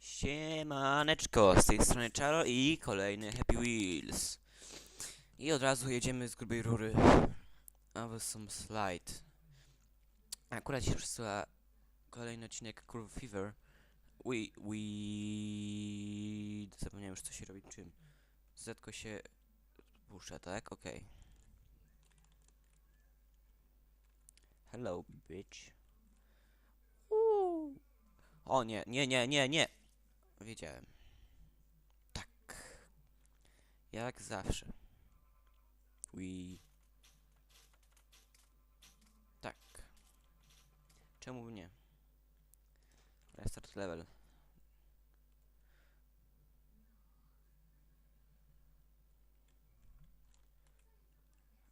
Siemaneczko, z tej strony Czaro i kolejny Happy Wheels. I od razu jedziemy z grubej rury. Albo some slide. Akurat się przesyła kolejny odcinek Curve Fever. We, we... Zapomniałem już co się robi czym. Zetko się puszcza, tak? Okej. Hello, bitch. Uuu. O nie, nie, nie, nie, nie. Wiedziałem. Tak. Jak zawsze. We. Tak. Czemu nie? Restart level.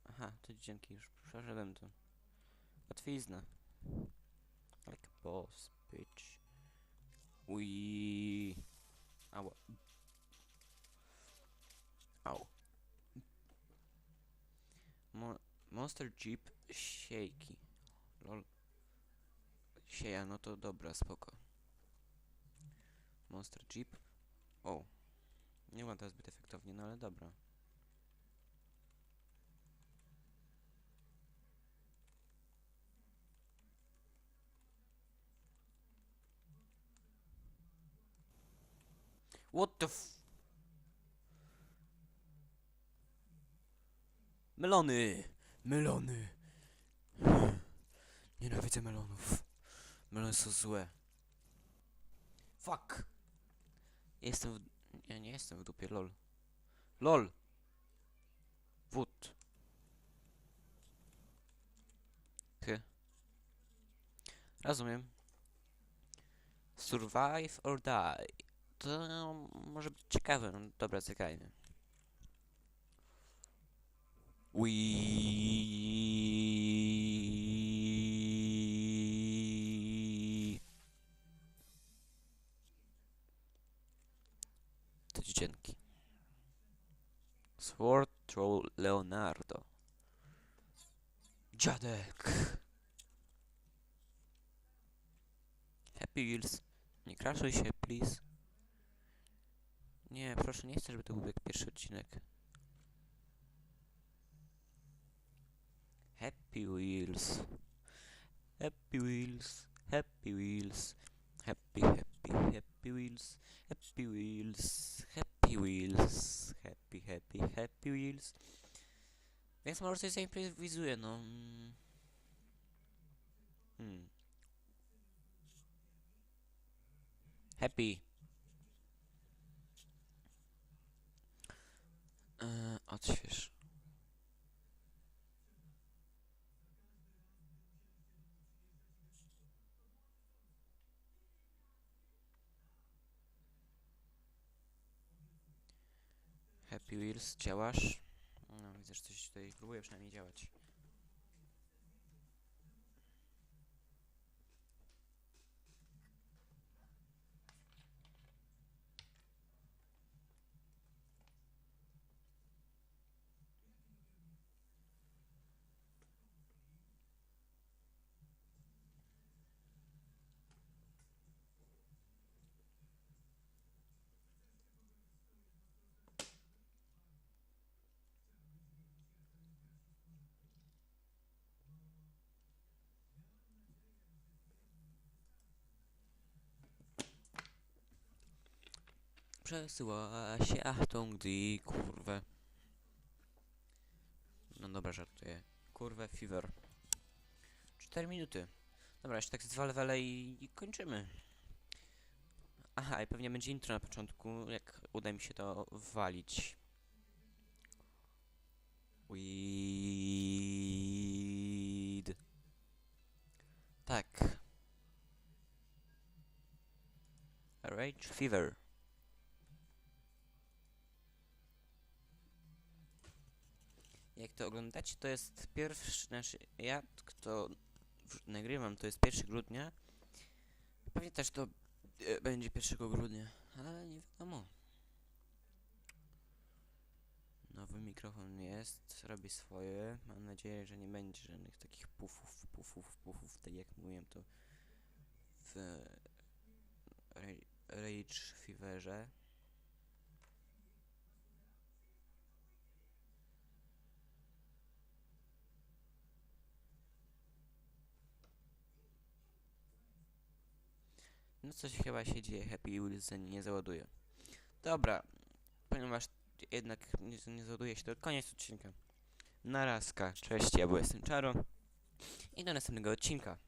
Aha, to dzięki już przeszedłem to. Łatwizna. Like boss, bitch. We. Monster Jeep siejki. Lol. Sieja, no to dobra, spoko. Monster Jeep. O. Nie wygląda zbyt efektownie, no ale dobra. What the f... Melony! Melony! Nienawidzę melonów. Melony są złe. Fuck! Jestem w... Ja nie jestem w dupie, lol. LOL! Wód. Hy. Rozumiem. Survive or die. To może być ciekawe. No dobra, czekajmy. We... To dziecięki. Sword Troll Leonardo. Dziadek. Happy Wheels. Nie kraszuj się, please. Nie, proszę, nie chcę, żeby to był jak pierwszy odcinek. Happy Wheels. Happy Wheels. Happy Wheels. Happy, happy, happy Wheels. Happy Wheels. Happy Wheels. Happy, happy, happy Wheels. Więc może coś zaimprowizuję, no. mm. Hmm. Happy. Eee, odśwież. Wheels, działasz? No, widzę, że coś tutaj próbuje przynajmniej działać. Przesyła się Achtung die kurwę. No dobra, żartuję. Kurwę fever. 4 minuty. Dobra, jeszcze tak z dwa levele i, i kończymy. Aha, i pewnie będzie intro na początku, jak uda mi się to walić. Weed. Tak. Rage Fever. Jak to oglądacie, to jest pierwszy, znaczy ja, kto w- nagrywam, to jest 1 grudnia. Pewnie też to e, będzie 1 grudnia, ale nie wiadomo. Nowy mikrofon jest, robi swoje. Mam nadzieję, że nie będzie żadnych takich pufów, pufów, pufów, tak jak mówiłem to w Ra- Rage Feverze. No coś chyba się dzieje, Happy Wilson nie załaduje. Dobra, ponieważ jednak nie, nie załaduje się, to koniec odcinka. Narazka, cześć, ja byłem Czaro i do następnego odcinka.